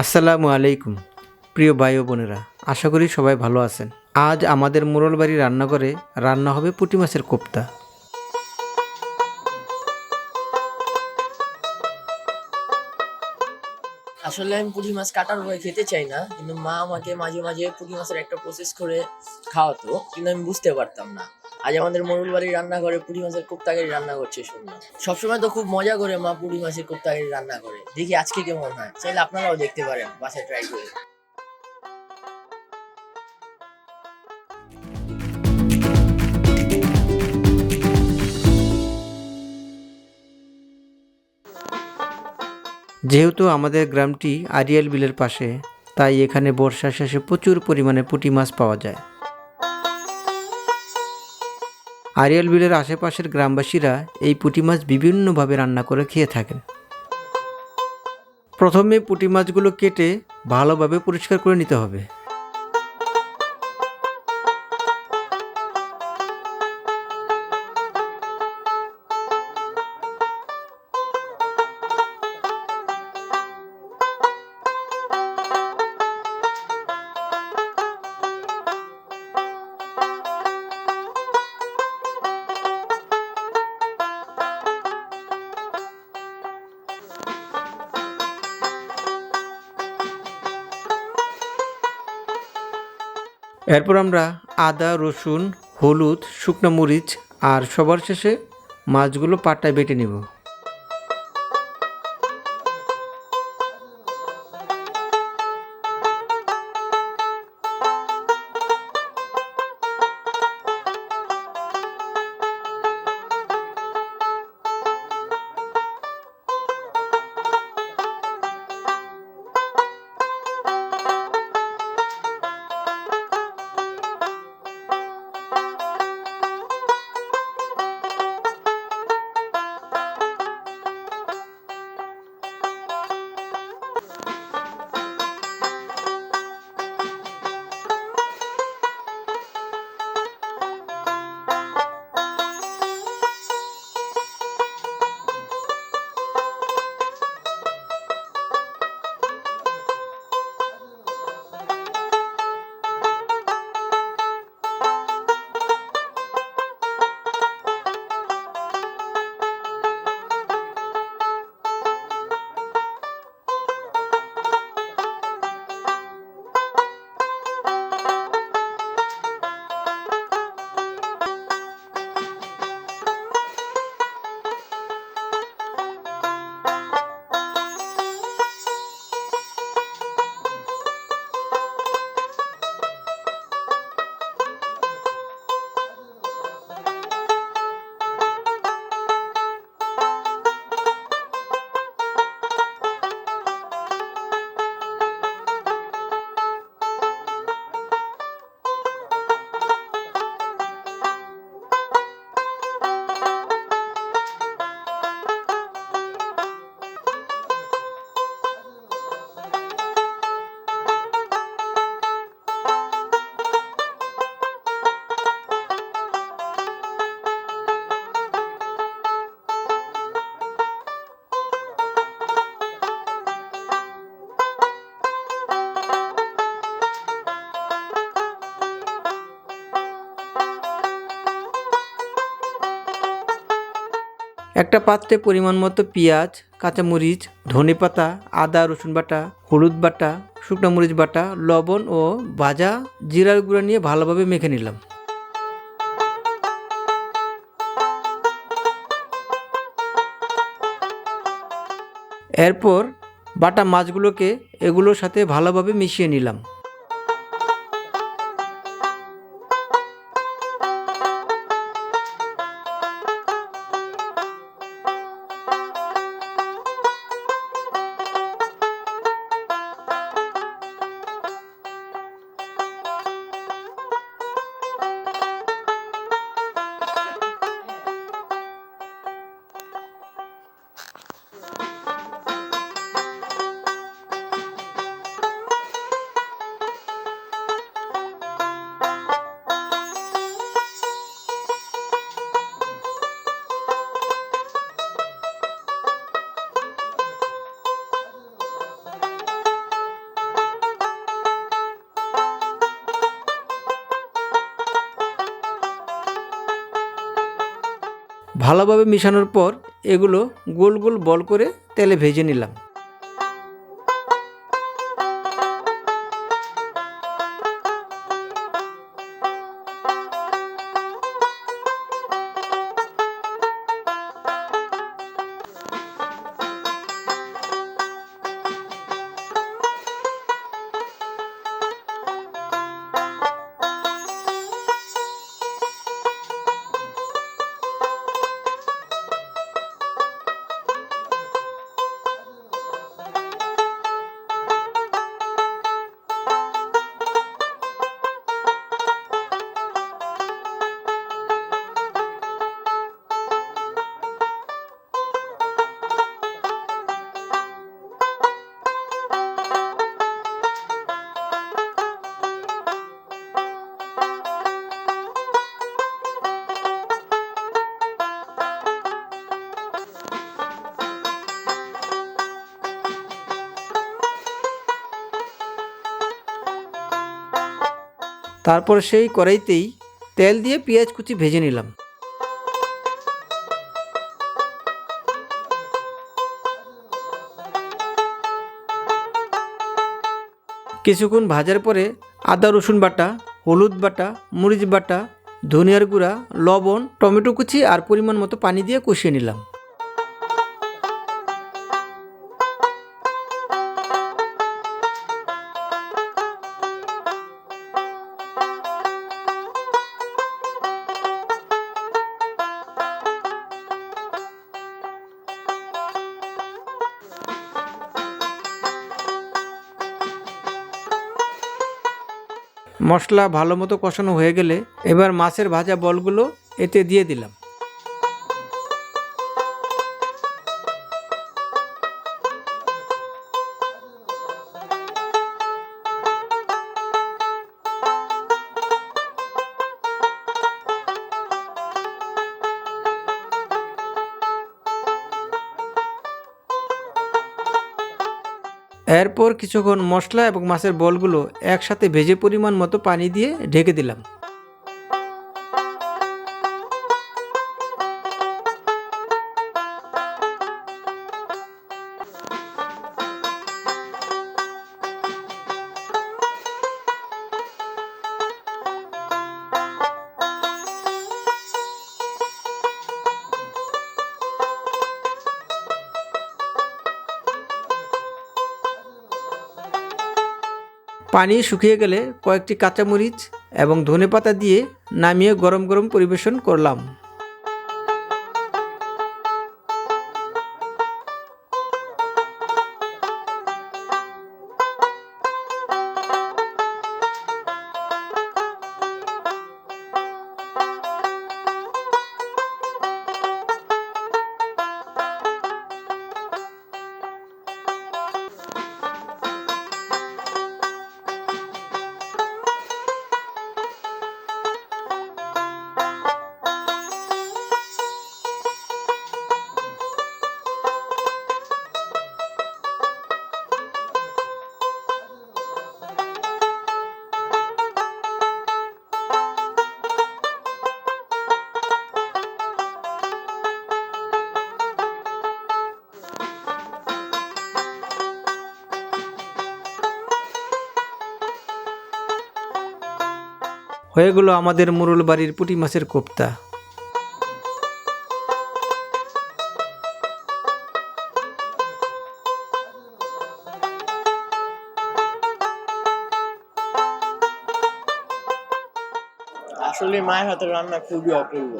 আসসালামু আলাইকুম, প্রিয় ভাই ও বোনেরা। আশা করি সবাই ভালো আছেন। আজ আমাদের মোরলবাড়ি রান্নাঘরে রান্না হবে পুঁটি মাছের কোপ্তা। আসলে আমি পুঁটি মাছ কাটার ভয় খেতে চাই না, কিন্তু মা আমাকে মাঝে মাঝে পুঁটি মাছের একটা প্রসেস করে খাওয়াতো, কিন্তু আমি বুঝতে পারতাম না। আজ আমাদের মরুল বাড়ির রান্নাঘরে পুঁটি মাছের কোপ্তাকারি রান্না করছে শুনলাম সবসময় তো খুব মজা করে মা পুঁটি মাছের খুব কোপ্তাকারি রান্না করে। দেখি আজকে কেমন হয়। চাইলে আপনারাও দেখতে পারেন, বাসায় ট্রাই করে। যেহেতু আমাদের গ্রামটি আরিয়াল বিলের পাশে, তাই এখানে বর্ষার শেষে প্রচুর পরিমাণে পুঁটি মাছ পাওয়া যায়। আরিয়াল বিলের আশেপাশের গ্রামবাসীরা এই পুঁটি মাছ বিভিন্নভাবে রান্না করে খেয়ে থাকেন। প্রথমে পুঁটি মাছগুলো কেটে ভালোভাবে পরিষ্কার করে নিতে হবে। এরপর আমরা আদা রসুন হলুদ শুকনো মরিচ আর সবার শেষে মাছগুলো পাটায় বেটে নেব। একটা পাত্রে পরিমাণ মতো পেঁয়াজ, কাঁচামরিচ, ধনেপাতা, আদা, রসুন বাটা, হলুদ বাটা, শুকনো মরিচ বাটা, লবণ ও ভাজা জিরার গুঁড়া নিয়ে ভালোভাবে মেখে নিলাম। এরপর বাটা মাছগুলোকে এগুলোর সাথে ভালোভাবে মিশিয়ে নিলাম। ভালোভাবে মিশানোর পর এগুলো গোল গোল বল করে তেলে ভেজে নিলাম। তারপর সেই কড়াইতেই তেল দিয়ে পেঁয়াজ কুচি ভেজে নিলাম। কিছুক্ষণ ভাজার পরে আদা, রসুন বাটা, হলুদ বাটা, মরিচ বাটা, ধনিয়ার গুঁড়া, লবণ, টমেটো কুচি আর পরিমাণ মতো পানি দিয়ে কষিয়ে নিলাম। মশলা ভালো মতো কষানো হয়ে গেলে এবার মাছের ভাজা বলগুলো এতে দিয়ে দিলাম। এরপর কিছুক্ষণ মশলা এবং মাছের বলগুলো একসাথে ভেজে পরিমাণ মতো পানি দিয়ে ঢেকে দিলাম। পানি শুকিয়ে গেলে কয়েকটি কাঁচামরিচ এবং ধনে পাতা দিয়ে নামিয়ে গরম গরম পরিবেশন করলাম। হয়ে গেল আমাদের মুরুল বাড়ির পুঁটি মাছের কোপ্তা। আসলে মায়ের হাতের রান্না খুবই অপূর্ব।